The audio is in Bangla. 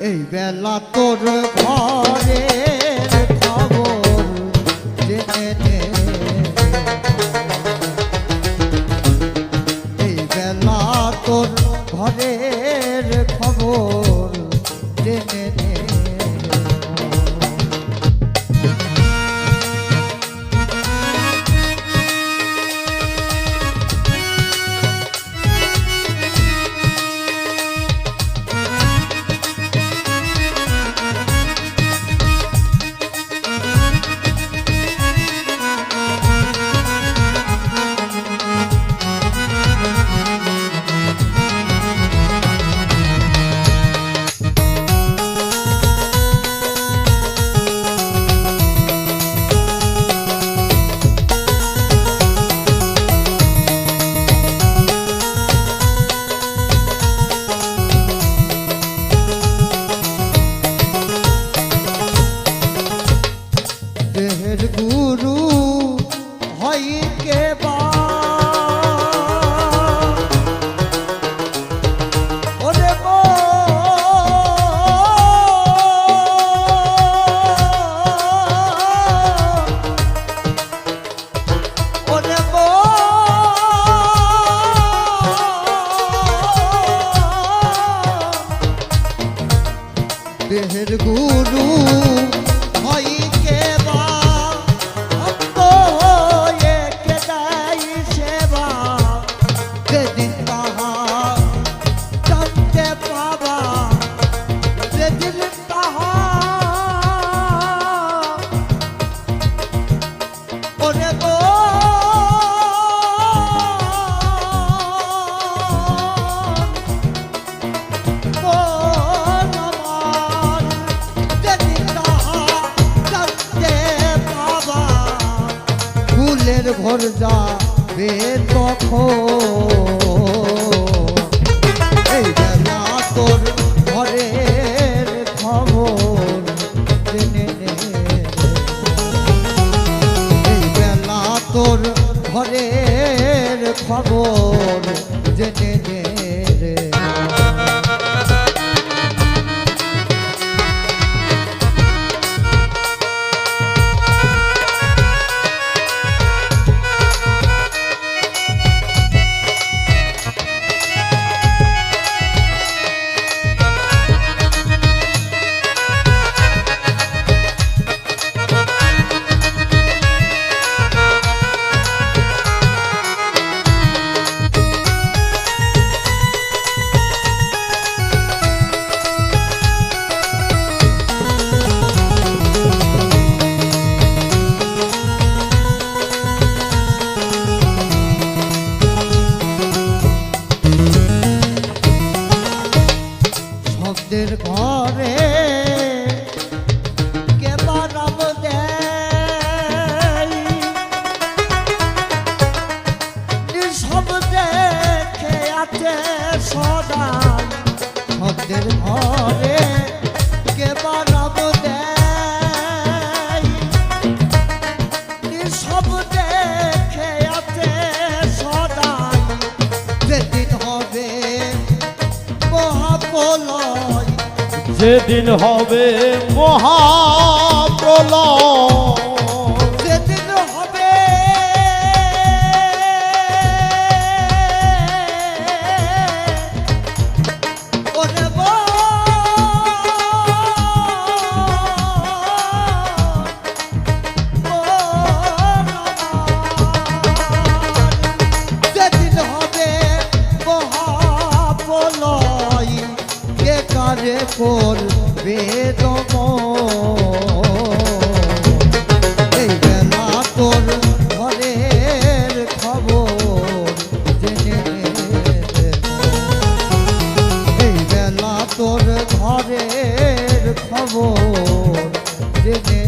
এই বেলা তোর ঘরে মেহের গুরু। যাবে তখন এই তোর ঘরের খবর জেনে এই বেলা তোর ঘরের খবর জেনে রে। যেদিন হবে মহাপ্রলয়। জেনে